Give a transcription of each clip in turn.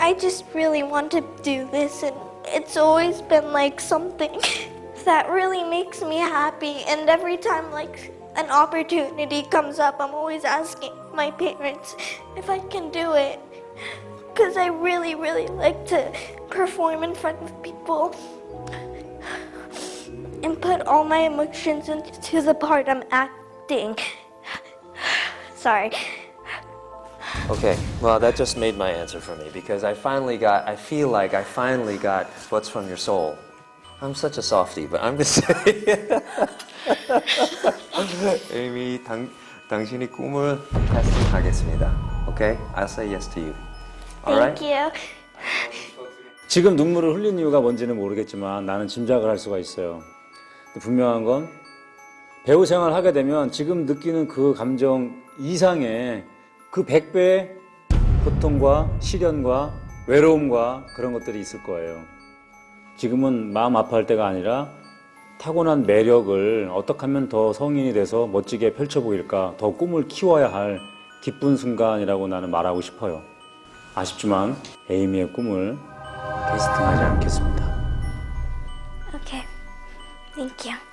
I just really want to do this, and it's always been like something that really makes me happy. And every time, like, an opportunity comes up, I'm always asking my parents if I can do it. Because I really, really like to perform in front of people and put all my emotions into the part I'm acting. Sorry. Okay, well, that just made my answer for me because I finally got, I feel like I finally got what's from your soul. I'm such a softie, but I'm gonna say. 에이미, 당, 당신이 꿈을 캐스팅하겠습니다. Okay? I'll say yes to you. Alright? Thank you. 지금 눈물을 흘린 이유가 뭔지는 모르겠지만 나는 짐작을 할 수가 있어요. 분명한 건 배우 생활을 하게 되면 지금 느끼는 그 감정 이상의 그 100배의 고통과 시련과 외로움과 그런 것들이 있을 거예요. 지금은 마음 아파할 때가 아니라 타고난 매력을 어떻게 하면 더 성인이 돼서 멋지게 펼쳐 보일까 더 꿈을 키워야 할 기쁜 순간이라고 나는 말하고 싶어요. 아쉽지만 에이미의 꿈을 캐스팅하지 않겠습니다. Okay. Thank you.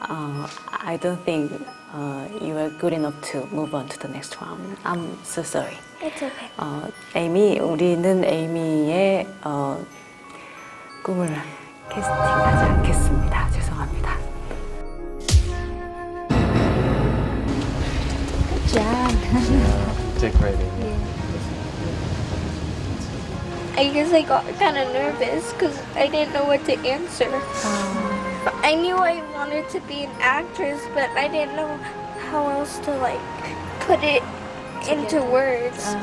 Uh, I don't think uh, you are good enough to move on to the next round. I'm so sorry. It's okay. 어, 에이미, 우리는 에이미의 어, 꿈을 캐스팅하지 않겠습니다. 죄송합니다. Dick rating. I guess I got kind of nervous because I didn't know what to answer. I knew I wanted to be an actress, but I didn't know how else to like put it into words.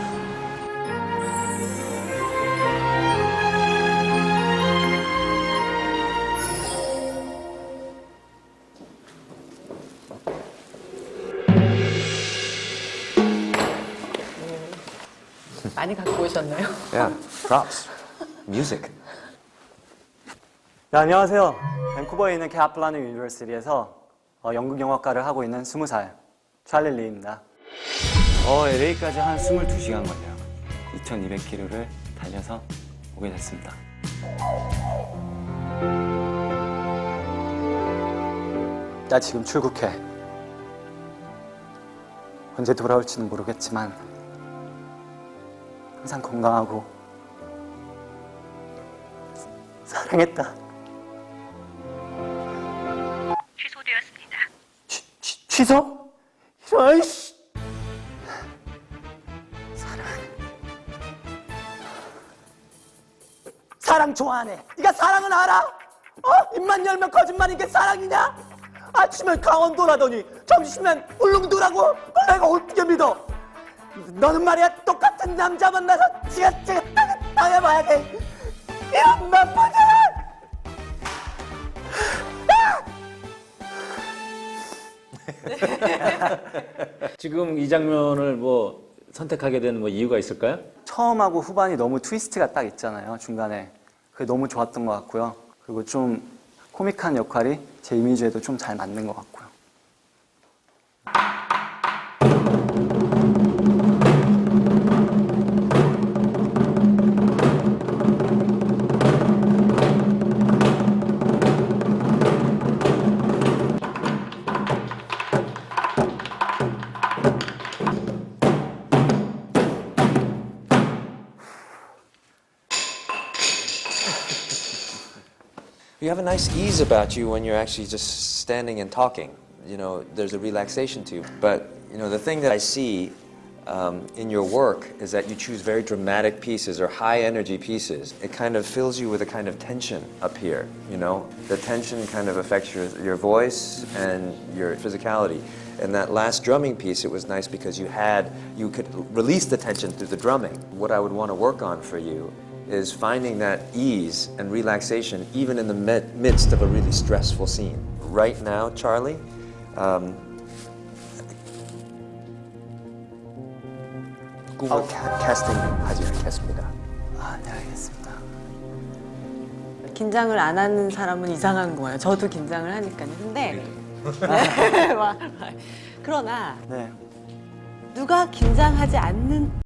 많이 갖고 오셨나요? Yeah, props. Music. 네, 안녕하세요. 밴쿠버에 있는 캐플라는 유니버시티에서 어, 연극 영화과를 하고 있는 20살 찰리 리입니다. 어, LA까지 한 22시간 걸려요. 2200km를 달려서 오게 됐습니다. 나 지금 출국해. 언제 돌아올지는 모르겠지만 항상 건강하고 사랑했다. 취, 취소? 아이씨. 사랑. 사랑 좋아하네. 네가 사랑은 알아? 어? 입만 열면 거짓말인 게 사랑이냐? 아침엔 강원도라더니 점심엔 울릉도라고? 내가 어떻게 믿어? 너는 말이야 똑같은 남자 만나서 지긋 지금 이 장면을 뭐 선택하게 된 뭐 이유가 있을까요? 처음하고 후반이 너무 트위스트가 딱 있잖아요, 중간에. 그게 너무 좋았던 것 같고요. 그리고 좀 코믹한 역할이 제 이미지에도 좀 잘 맞는 것 같고요. You have a nice ease about you when you're actually just standing and talking. You know, there's a relaxation to you. But, you know, the thing that I see um, in your work is that you choose very dramatic pieces or high energy pieces. It kind of fills you with a kind of tension up here, you know? The tension kind of affects your, your voice and your physicality. And that last drumming piece, it was nice because you had, you could release the tension through the drumming. What I would want to work on for you is finding that ease and relaxation even in the mid- midst of a really stressful scene. Right now, Charlie, um, 꿈을 카- 캐스팅하지 않겠습니다. 아, 네, 알겠습니다. 긴장을 안 하는 사람은 이상한 거예요. 저도 긴장을 하니까요. 근데 네, 막, 막. 그러나 네. 누가 긴장하지 않는